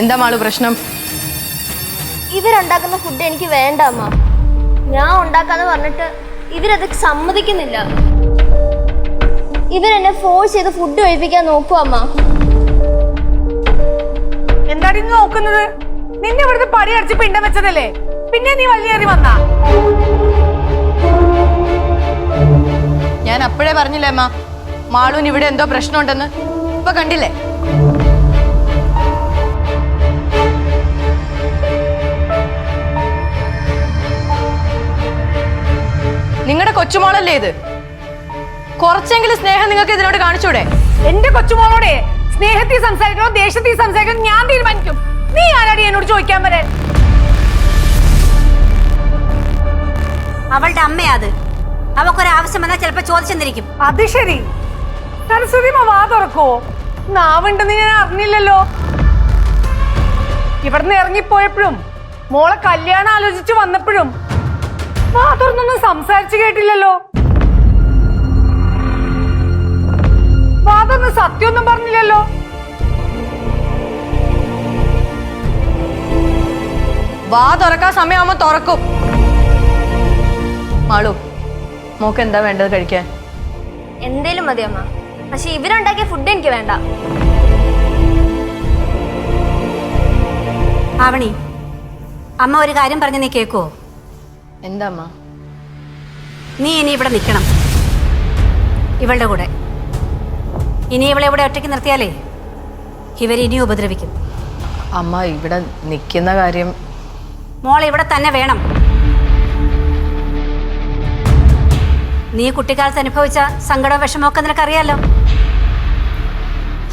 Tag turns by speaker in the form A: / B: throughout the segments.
A: എന്താ മാളു പ്രശ്നം?
B: ഇവരുണ്ടാക്കുന്ന ഫുഡ് എനിക്ക് വേണ്ട അമ്മ. ഞാൻ ഉണ്ടാക്കാന്ന് പറഞ്ഞിട്ട് ഇവരത് സമ്മതിക്കുന്നില്ല. ഇവരെന്നെ ഫോഴ്സ് ചെയ്ത് ഫുഡ് ഒഴിപ്പിക്കാൻ നോക്കുക അമ്മ.
C: എന്താടി നീ നോക്കുന്നത്? നിന്നെ ഇവിടുത്തെ പടി അടിച്ച് പിണ്ടം വെച്ചതല്ലേ? പിന്നെ നീ വലിയേറി വന്നാ?
A: ഞാൻ അപ്പോഴേ പറഞ്ഞില്ലേ അമ്മ? മാളുവിന് ഇവിടെ എന്തോ പ്രശ്നമുണ്ടെന്ന്. ഇപ്പൊ കണ്ടില്ലേ? നിങ്ങളുടെ കൊച്ചുമോളല്ലേ ഇത്? കുറച്ചെങ്കിലും സ്നേഹം നിങ്ങൾക്ക് ഇതിനോട് കാണിച്ചൂടെ?
C: എന്റെ കൊച്ചുമോളോടെ സ്നേഹത്തിൽ സംസാരിക്കണോ ദേഷ്യത്തിൽ സംസാരിക്കണോ ഞാൻ തീരുമാനിക്കും. നീ ആരാടി എന്നോട് ചോദിക്കാൻ വരാൻ?
D: അവളുടെ അമ്മയാ അത് അവക്കൊരാവശ്യം വന്നാൽ ചിലപ്പോ ചോദിച്ചെന്നിരിക്കും.
C: അത് ശരി. സരസ്വതി വാ തുറക്കോ. നാവുണ്ടെന്ന് ഞാൻ അറിഞ്ഞില്ലല്ലോ. ഇവിടുന്ന് ഇറങ്ങിപ്പോയപ്പോഴും മോളെ കല്യാണം ആലോചിച്ച് വന്നപ്പോഴും വാ തുറന്നൊന്നും സംസാരിച്ചു കേട്ടില്ലല്ലോ. അതൊന്നും സത്യൊന്നും സത്യമൊന്നും പറഞ്ഞില്ലല്ലോ.
A: വാ തുറക്കാൻ സമയമാകുമ്പോ തുറക്കും. മാളു മോക്ക് എന്താ വേണ്ടത് കഴിക്കാൻ?
B: എന്തേലും മതി അമ്മ. പക്ഷെ ഇവരുണ്ടാക്കിയ ഫുഡ് എനിക്ക് വേണ്ട.
D: ആവണി അമ്മ ഒരു കാര്യം പറഞ്ഞ് നീ കേക്കോ
A: എന്താ അമ്മ
D: നീ ഇനി ഇവിടെ നിൽക്കണം. ഇവളുടെ കൂടെ. ഇനി ഇവളെ ഇവിടെ ഒറ്റയ്ക്ക് നിർത്തിയാലേ? ഇവരിനി ഉപദ്രവിക്കും.
A: അമ്മ ഇവിടെ നിൽക്കുന്ന കാര്യം
D: മോൾ ഇവിടെ തന്നെ വേണം. നീ കുട്ടിക്കാലത്ത് അനുഭവിച്ച സങ്കടവും വിഷമമൊക്കെ നിനക്കറിയാലോ?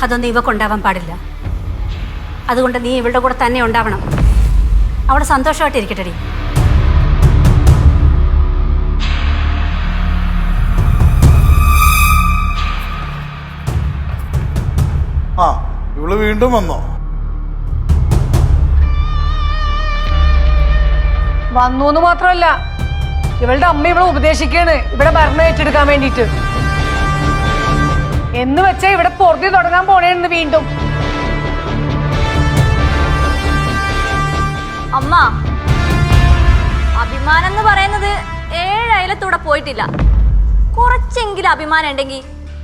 D: അതൊന്നും കൊണ്ടാവാൻ പാടില്ല. അതുകൊണ്ട് നീ ഇവളുടെ കൂടെ തന്നെ ഉണ്ടാവണം. അവിടെ സന്തോഷമായിട്ടിരിക്കട്ടെടി.
E: ഇവൾ വീണ്ടും വന്നോ?
C: വന്നു എന്ന് മാത്രമല്ല ഇവളുടെ അമ്മ ഇവളെ ഉപദേശിക്കാണ് ഇവിടെ ഭരണം ഏറ്റെടുക്കാൻ വേണ്ടിട്ട് എന്ന് വെച്ചാ ഇവിടെ പൊറുതി തുടങ്ങാൻ പോണേന്ന് വീണ്ടും.
F: അമ്മ അഭിമാനം എന്ന് പറയുന്നത് ഏഴയലത്തൂടെ പോയിട്ടില്ല. കുറച്ചെങ്കിലും അഭിമാനം ഉണ്ടെങ്കിൽ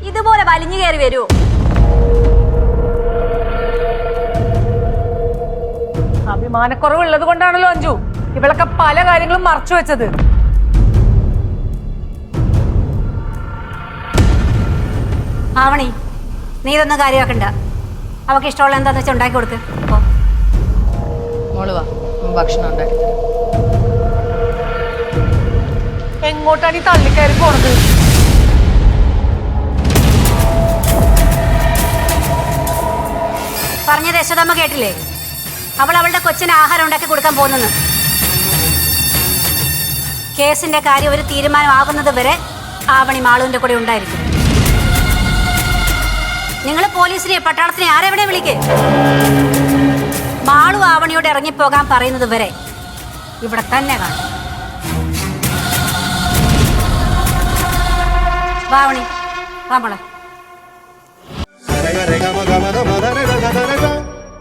F: ഇതുപോലെ വലിഞ്ഞു കയറി വരുമോ
C: അഭിമാനക്കുറവുള്ളത് കൊണ്ടാണല്ലോ അഞ്ജു. ഇവളൊക്കെ പല കാര്യങ്ങളും മറച്ചു വെച്ചത്.
D: ആവണി നീ ഇതൊന്നും കാര്യമാക്കണ്ട. അവക്ക് ഇഷ്ടമുള്ള എന്താന്ന് വെച്ചാൽ ഉണ്ടാക്കി കൊടുക്ക്.
A: ഭക്ഷണം ഉണ്ടാക്കി.
C: എങ്ങോട്ടാണ് ഈ തള്ളിക്കയറി പോണത്?
D: പറഞ്ഞത് യശോദമ്മ കേട്ടില്ലേ? അവൾ അവളുടെ കൊച്ചിന് ആഹാരം ഉണ്ടാക്കി കൊടുക്കാൻ പോകുന്നെന്ന് കേസിന്റെ കാര്യം ഒരു തീരുമാനമാകുന്നത് വരെ ആവണി മാളുവിന്റെ കൂടെ ഉണ്ടായിരിക്കും. നിങ്ങൾ പോലീസിനെ പട്ടാളത്തിനെ ആരെവിടെ വിളിക്കേ? മാളു ആവണിയോട് ഇറങ്ങിപ്പോകാൻ പറയുന്നത് വരെ ഇവിടെ തന്നെ കാണും. വാവണി വാ